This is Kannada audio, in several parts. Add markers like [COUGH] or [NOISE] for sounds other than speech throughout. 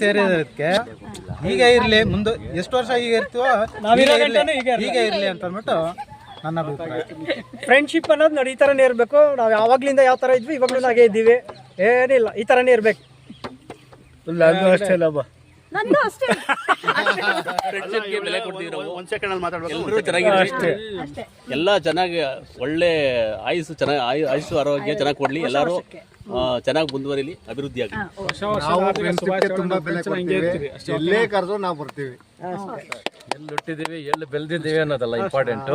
ಸೇರಿರೋದಕ್ಕೆ. ಈಗ ಇರ್ಲಿ ಮುಂದೆ ಎಷ್ಟು ವರ್ಷ ಈಗ ಇರ್ತೀವೋ ಹೀಗೆ ಇರ್ಲಿ ಇರ್ಲಿ. ಅಂತ ಅಂದ್ಬಿಟ್ಟು ನನ್ನ ಅಭಿಪ್ರಾಯ. ಫ್ರೆಂಡ್ಶಿಪ್ ಅನ್ನೋದು ನೋಡಿ ಈ ಥರನೇ ಇರಬೇಕು. ನಾವು ಯಾವಾಗ್ಲಿಂದ ಯಾವ ಥರ ಇದ್ವಿ ಇವಾಗಲೂ ಹಾಗೆ ಇದ್ದೀವಿ. ಏನಿಲ್ಲ ಈ ಥರನೇ ಇರ್ಬೇಕು. ನಂದು ಅಷ್ಟೇ. ಫ್ರೆಂಡ್ಶಿಪ್ಗೆ ಬೆಲೆ ಕೊಡ್ತಿದ್ರು ಒಂದ್ ಸೆಕೆಂಡ್ ಅಲ್ಲಿ ಮಾತಾಡ್ಬೇಕು. ಎಲ್ಲರೂ ಚೆನ್ನಾಗಿರ್ಲಿ ಅಷ್ಟೇ. ಎಲ್ಲ ಚೆನ್ನಾಗಿ ಒಳ್ಳೆ ಆಯುಸ್ಸು ಚೆನ್ನಾಗಿ ಆಯು ಆಯುಸ್ಸು ಆರೋಗ್ಯ ಚೆನ್ನಾಗಿ ಕೊಡ್ಲಿ. ಎಲ್ಲರೂ ಚೆನ್ನಾಗಿ ಮುಂದುವರಿಲಿ ಅಭಿವೃದ್ಧಿ ಆಗಲಿ. ನಾವು ಫ್ರೆಂಡ್ಶಿಪ್ಗೆ ತುಂಬಾ ಬೆಲೆ ಕೊಡ್ತೀವಿ. ಎಲ್ಲೇ ಕರೆದು ನಾವು ಬರ್ತೀವಿ. ಎಲ್ಲಿ ಹುಟ್ಟಿದೀವಿ ಎಲ್ಲಿ ಬೆಳೆದಿದ್ದೀವಿ ಅನ್ನೋದಲ್ಲ ಇಂಪಾರ್ಟೆಂಟ್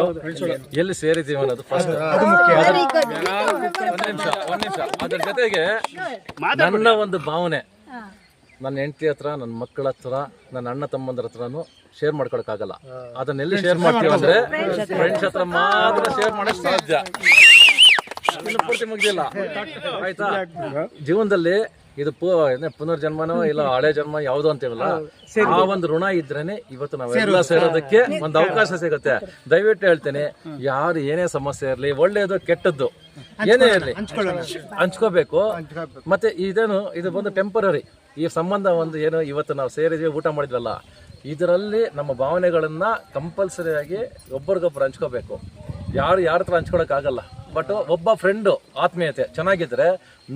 ಎಲ್ಲಿ ಸೇರಿದ್ದೀವಿ ಅನ್ನೋದು ಫಸ್ಟ್ ಒಂದ್ ನಿಮಿಷ ಒಂದ್ ನಿಮಿಷ. ಅದ್ರ ಜೊತೆಗೆ ನನ್ನ ಒಂದು ಭಾವನೆ. ನನ್ನ ಹೆಂಡತಿ ಹತ್ರ ನನ್ನ ಮಕ್ಕಳ ಹತ್ರ ನನ್ನ ಅಣ್ಣ ತಮ್ಮಂದ್ರ ಹತ್ರನು ಶೇರ್ ಮಾಡ್ಕೊಳಕ್ಕಾಗಲ್ಲ. ಅದನ್ನೆಲ್ಲಿ ಶೇರ್ ಮಾಡ್ತೀವಿ ಅಂದ್ರೆ ಫ್ರೆಂಡ್ಸ್ ಹತ್ರ ಮಾತ್ರ ಶೇರ್ ಮಾಡಕ್ ಸಾಧ್ಯ. ಪೂರ್ತಿ ಮುಗ್ದಿಲ್ಲ. ಆಯ್ತಾ? ಜೀವನದಲ್ಲಿ ಇದು ಪು ಪುನರ್ಜನ್ಮನೋ ಇಲ್ಲ ಹಳೆ ಜನ್ಮ ಯಾವ್ದು ಅಂತೇವಲ್ಲ ಆ ಒಂದು ಋಣ ಇದ್ರೇನೆ ಇವತ್ತು ನಾವೆಲ್ಲ ಸೇರೋದಕ್ಕೆ ಒಂದು ಅವಕಾಶ ಸಿಗುತ್ತೆ. ದಯವಿಟ್ಟು ಹೇಳ್ತೇನೆ ಯಾರು ಏನೇ ಸಮಸ್ಯೆ ಇರಲಿ ಒಳ್ಳೇದು ಕೆಟ್ಟದ್ದು ಏನೇ ಇರಲಿ ಹಂಚ್ಕೋಬೇಕು. ಮತ್ತೆ ಇದೇನು ಇದು ಬಂದು ಟೆಂಪರರಿ ಈ ಸಂಬಂಧ ಒಂದು ಏನು ಇವತ್ತು ನಾವು ಸೇರಿದ್ವಿ ಊಟ ಮಾಡಿದ್ವಲ್ಲ ಇದರಲ್ಲಿ ನಮ್ಮ ಭಾವನೆಗಳನ್ನು ಕಂಪಲ್ಸರಿಯಾಗಿ ಒಬ್ಬರಿಗೊಬ್ಬರು ಹಂಚ್ಕೋಬೇಕು. ಯಾರು ಯಾರ ಹತ್ರ ಹಂಚ್ಕೊಳಕ್ಕಾಗಲ್ಲ ಬಟ್ ಒಬ್ಬ ಫ್ರೆಂಡು ಆತ್ಮೀಯತೆ ಚೆನ್ನಾಗಿದ್ರೆ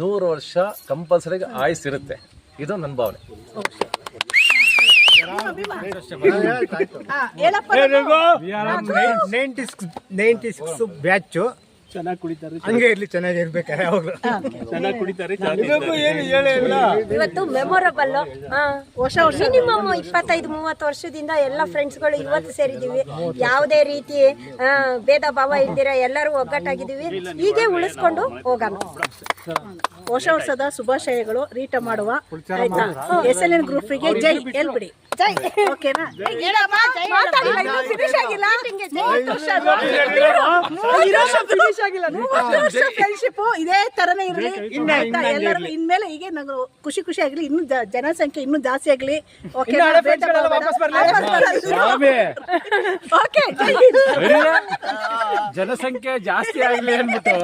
ನೂರು ವರ್ಷ ಕಂಪಲ್ಸರಿ ಆಯಸ್ಸಿರುತ್ತೆ ಇರುತ್ತೆ. ಇದು ನನ್ನ ಭಾವನೆ. Ninety six ninety six batch. ಚೆನ್ನಾಗಿ ಕುಡಿತಾರೆ ಹಂಗೆ ಇರ್ಲಿ ಚೆನ್ನಾಗಿ ಇರ್ಬೇಕಾರೆ ಯಾವಾಗಲೂ ಚೆನ್ನಾಗಿ ಕುಡಿತಾರೆ ಇವತ್ತು ಮೆಮೊರಬಲ್ ವರ್ಷ ವರ್ಷ. ಮಿನಿಮಮ್ ಇಪ್ಪತ್ತೈದು ಮೂವತ್ತು ವರ್ಷದಿಂದ ಎಲ್ಲ ಫ್ರೆಂಡ್ಸ್ಗಳು ಇವತ್ತು ಸೇರಿದ್ದೀವಿ. ಯಾವುದೇ ರೀತಿ ಭೇದ ಭಾವ ಇಲ್ದಿರ ಎಲ್ಲರೂ ಒಗ್ಗಟ್ಟಾಗಿದ್ದೀವಿ. ಹೀಗೆ ಉಳಿಸ್ಕೊಂಡು ಹೋಗೋಣ. ಹೊಸ ವರ್ಷದ ಶುಭಾಶಯಗಳು ರೀಟ ಮಾಡುವ ಆಯ್ತಾ? ಎಸ್ ಎಲ್ ಎನ್ ಗ್ರೂಪ್ಗೆ ಜೈ ಹೇಳ್ಬಿಡಿ. ಜೈ. ಓಕೆನಾ? finish ಆಗಿಲ್ಲ. ಫಿನಿಶ್ ಆಗಿಲ್ಲ. ಫ್ರೆಂಡ್ಶಿಪ್ ಇದೇ ತರನೇ ಇರಲಿ. ಎಲ್ಲರೂ ಇನ್ಮೇಲೆ ಹೀಗೆ ನಾವು ಖುಷಿ ಖುಷಿ ಆಗ್ಲಿ ಇನ್ನು ಜನಸಂಖ್ಯೆ ಇನ್ನು ಜಾಸ್ತಿ ಆಗ್ಲಿ. ಓಕೆ. ಓಕೆ ಜನಸಂಖ್ಯೆ ಜಾಸ್ತಿ ಆಗ್ಲಿ ಅನ್ಬಿಟ್ಟು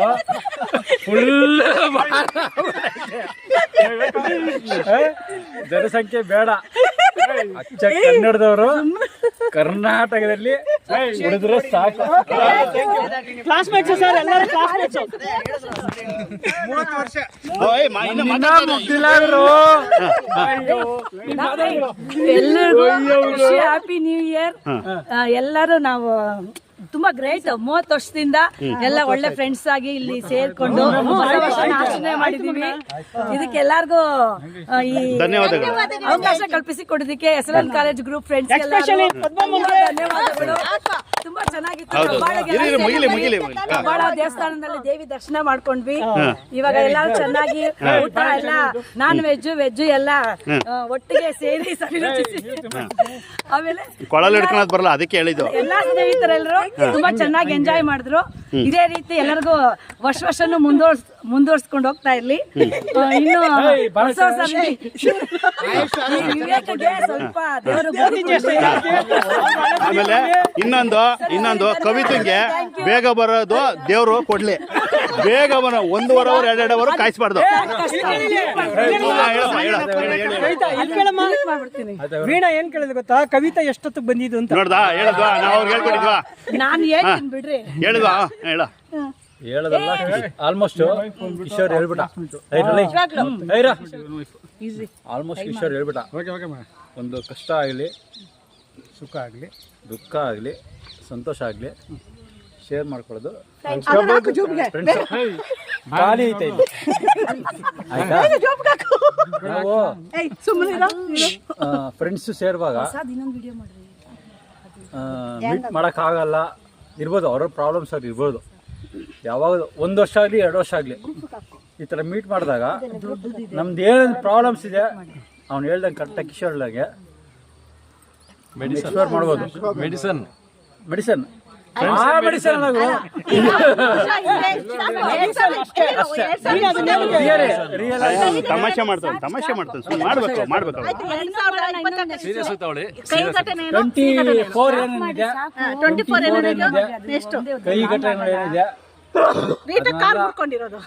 ಫುಲ್ [LAUGHS] [LAUGHS] ಜನಸಂಖ್ಯೆ ಬೇಡ. ಅಚ್ಚ ಕನ್ನಡದವರು ಕರ್ನಾಟಕದಲ್ಲಿ ಉಳಿದ್ರೆ ಸಾಕು. ಕ್ಲಾಸ್ಮೇಟ್ಸ್ ಸರ್ ಎಲ್ಲರೂ ಕ್ಲಾಸ್ಮೇಟ್ಸ್ ಎಲ್ಲರಿಗೂ ಹ್ಯಾಪಿ ನ್ಯೂ ಇಯರ್ ಎಲ್ಲರೂ ನಾವು ತುಂಬಾ ಗ್ರೇಟ್ ಮೂವತ್ತು ವರ್ಷದಿಂದ ಎಲ್ಲ ಒಳ್ಳೆ ಫ್ರೆಂಡ್ಸ್ ಆಗಿ ಇಲ್ಲಿ ಸೇರ್ಕೊಂಡು ಆಚರಣೆ ಮಾಡಿದೀವಿ. ಇದಕ್ಕೆ ಎಲ್ಲಾರ್ಗೂ ಆ, ಈ ಅವಕಾಶ ಕಲ್ಪಿಸಿ ಕೊಡೋದಕ್ಕೆ S L N college group friends ಧನ್ಯವಾದಗಳು. ಇರಿ, ಇರಿ, ಮುಗಿಲಿ, ಮುಗಿಲಿ. ಕಬ್ಬಾಳ ದೇವಸ್ಥಾನದಲ್ಲಿ ದೇವಿ ದರ್ಶನ ಮಾಡ್ಕೊಂಡ್ವಿ. ಇವಾಗ ಎಲ್ಲಾರು ಚೆನ್ನಾಗಿ ಊಟ ಎಲ್ಲ ನಾನ್ ವೆಜ್ ವೆಜ್ ಎಲ್ಲ ಆ, ಒಟ್ಟಿಗೆ ಸೇರಿ ಸರಿ ಆಮೇಲೆ ಕೊಳಲು ಹಿಡ್ಕೊಳೋದು ಬರಲ್ಲ ಅದಕ್ಕೆ ಹೇಳಿದ್ದು. ಎಲ್ಲಾ ಸ್ನೇಹಿತರೆಲ್ಲರೂ ತುಂಬಾ ಚೆನ್ನಾಗಿ ಎಂಜಾಯ್ ಮಾಡಿದ್ರು. ಇದೇ ರೀತಿ ಎಲ್ಲರಿಗೂ ವರ್ಷ ವರ್ಷನು ಮುಂದುವರ್ಸ್ ಮುಂದುವರ್ಸ್ಕೊಂಡು ಹೋಗ್ತಾ ಇರ್ಲಿ. ಇನ್ನು ಹೊಸ ವರ್ಷದಲ್ಲಿ ಈ ಸ್ವಲ್ಪ ದೇವರು ಆಮೇಲೆ ಇನ್ನೊಂದು ಇನ್ನೊಂದು ಕವಿತೆಗೆ ಬೇಗ ಬರೋದು ದೇವರು ಕೊಡ್ಲಿ. ಬೇಗ ಬರೋ ಒಂದೂವರೆ ಅವರ್ ಎರಡೆರಡು ಅವರ್ ಕಾಯಿಸ್ಬಾರ್ದು. ವೀಣಾ ಏನ್ ಕೇಳಿದ್ ಗೊತ್ತಾ? ಕವಿತಾ ಎಷ್ಟೊತ್ತಿಗೆ ಬಂದಿದ್ದು ಅಂತ. ನೋಡ್ದಾ ಹೇಳದ್ವಾ? ನಾವು ಅವ್ರಿಗೆ ಹೇಳ್ಕೊಟ್ಟಿದ್ವಾ? ನಾನು ಹೇಳ್ತೀನಿ ಬಿಡ್ರಿ. ಹೇಳಿದ್ವಾ? ಹೇಳ. ಹೇಳೋದಲ್ಲ? ಆಲ್ಮೋಸ್ಟ್ ಕಿಶೋರ್ ಹೇಳ್ಬಿಟ್ಟ. ಆಲ್ಮೋಸ್ಟ್ ಕಿಶೋರ್ ಹೇಳ್ಬಿಟ್ಟ. ಒಂದು ಕಷ್ಟ ಆಗಲಿ ಸುಖ ಆಗಲಿ ದುಃಖ ಆಗಲಿ ಸಂತೋಷ ಆಗಲಿ ಶೇರ್ ಮಾಡ್ಕೊಳ್ಳೋದು. ಖಾಲಿ ಐತೆ ಇಲ್ಲಿ. ಆಯ್ತಾ? ನಾವು ಫ್ರೆಂಡ್ಸ್ ಸೇರುವಾಗ ಮೀಟ್ ಮಾಡೋಕ್ಕಾಗಲ್ಲ. ಇರ್ಬೋದು ಅವ್ರ ಪ್ರಾಬ್ಲಮ್ಸ್ ಅವ್ರು ಇರ್ಬೋದು. ಯಾವಾಗ ಒಂದು ವರ್ಷ ಆಗಲಿ ಎರಡು ವರ್ಷ ಆಗಲಿ ಈ ಥರ ಮೀಟ್ ಮಾಡಿದಾಗ ನಮ್ದು ಏನೇನು ಪ್ರಾಬ್ಲಮ್ಸ್ ಇದೆ ಅವ್ನು ಹೇಳ್ದಂಗೆ ಕರೆಕ್ಟಾಗಿ ಕಿಶೋರ್ ಹೇಳ್ದಂಗೆ ಮೆಡಿಸನ್ ಮಾಡ್ಬೋದು. ಮೆಡಿಸನ್ ಮೆಡಿಸನ್ ಮೆಡಿಸನ್ ರಿಯಲ್ ತಮಾಷೆ ಮಾಡ್ತಾನೆ ತಮಾಷೆ ಮಾಡ್ತಾನೆ ಸುಮ್ಮನೆ ಮಾಡ್ಬೇಕು ಮಾಡ್ಬೇಕು ಸೀರಿಯಸ್ ತಗೊಳ್ಳಿ ಕೈ ಘಟನೆ ಟ್ವೆಂಟಿ ಫೋರ್ ಏನಿದೆ ಟ್ವೆಂಟಿ ಫೋರ್ ಏನಿದೆ ನೆಕ್ಸ್ಟ್ ಕೈ ಘಟನೆ ಏನಿದೆ ರೀಟ ಕಾರ್ ಮುಡ್ಕೊಂಡಿರೋದು